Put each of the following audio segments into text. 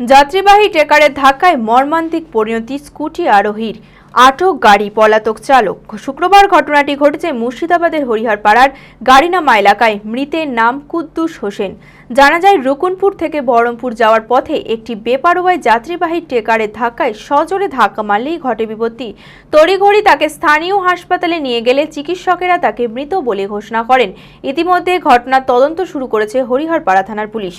যাত্রীবাহী ট্রেকারের ধাক্কায় মর্মান্তিক পরিণতি স্কুটি আরোহীর। আটক গাড়ি পলাতক চালক। শুক্রবার ঘটনাটি ঘটেছে মুর্শিদাবাদের হরিহরপাড়ার গাড়িনামা এলাকায়। মৃতের নাম কুদ্দুস হোসেন। জানা যায়, রুকুনপুর থেকে বহরমপুর যাওয়ার পথে একটি বেপারোয়ায় যাত্রীবাহী ট্রেকারের ধাক্কায় সজোরে ধাক্কা মারলেই ঘটে বিপত্তি। তড়িঘড়ি তাকে স্থানীয় হাসপাতালে নিয়ে গেলে চিকিৎসকেরা তাকে মৃত বলে ঘোষণা করেন। ইতিমধ্যে ঘটনার তদন্ত শুরু করেছে হরিহরপাড়া থানার পুলিশ।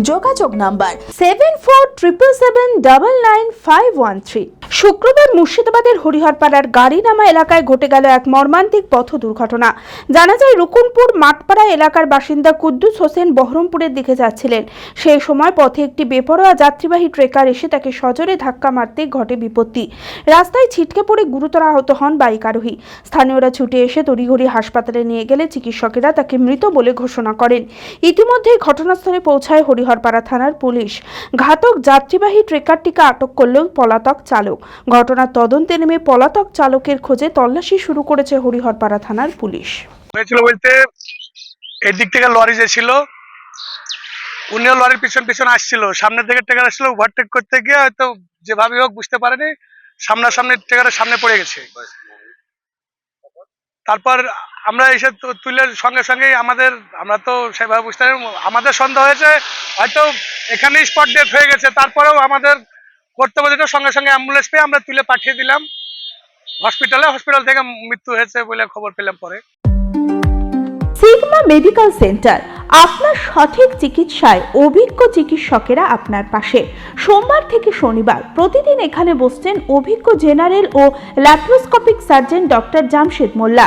যোগাযোগ number seven four triple seven double nine five one three শুক্রবার মুর্শিদাবাদের হরিহরপাড়ার গাড়িনামা এলাকায় ঘটে গেল এক মর্মান্তিক পথ দুর্ঘটনা। জানা যায়, রুকুনপুর মাঠপাড়া এলাকার বাসিন্দা কুদ্দুস হোসেন বহরমপুরের দিকে যাচ্ছিলেন। সেই সময় পথে একটি বেপরোয়া যাত্রীবাহী ট্রেকার এসে তাকে সজোরে ধাক্কা মারতে ঘটে বিপত্তি। রাস্তায় ছিটকে পড়ে গুরুতর আহত হন বাইক আরোহী। স্থানীয়রা ছুটে এসে তড়িঘড়ি হাসপাতালে নিয়ে গেলে চিকিৎসকেরা তাকে মৃত বলে ঘোষণা করেন। ইতিমধ্যেই ঘটনাস্থলে পৌঁছায় হরিহরপাড়া থানার পুলিশ। ঘাতক যাত্রীবাহী ট্রেকারটিকে আটক করলেও পলাতক চালক। ঘটনার তদন্তে নেমে পলাতক চালকের খোঁজে তল্লাশি শুরু করেছে হরিহরপাড়া থানার পুলিশ। হয়েছিল বলতে এই দিক থেকে লরি যে উনিও লরির পিছন পিছন আসছিল। সামনের দিকে ট্রেকার আসছিল ওভারটেক করতে গিয়ে হয়তো যেভাবে হোক বুঝতে পারেনি, সামনাসামনি ট্রেকারের সামনে পড়ে গেছে। তারপর আমরা এসে তুলে সঙ্গে সঙ্গে আমাদের, আমরা তো সেভাবে বুঝতে আমাদের সন্দেহ হয়েছে, হয়তো এখানেই স্পট ডেথ হয়ে গেছে, তারপরেও আমাদের কর্তব্য যেটা, সঙ্গে সঙ্গে অ্যাম্বুলেন্স পেয়ে আমরা তুলে পাঠিয়ে দিলাম। হসপিটালে, হসপিটাল থেকে মৃত্যু হয়েছে বলে খবর পেলাম পরে। সিগমা মেডিকেল সেন্টার, আপনার সঠিক চিকিৎসায় অভিজ্ঞ চিকিৎসকেরা আপনার পাশে। সোমবার থেকে শনিবার প্রতিদিন এখানে বসছেন অভিজ্ঞ জেনারেল ও laparoscopic surgeon doctor Jamshed Molla.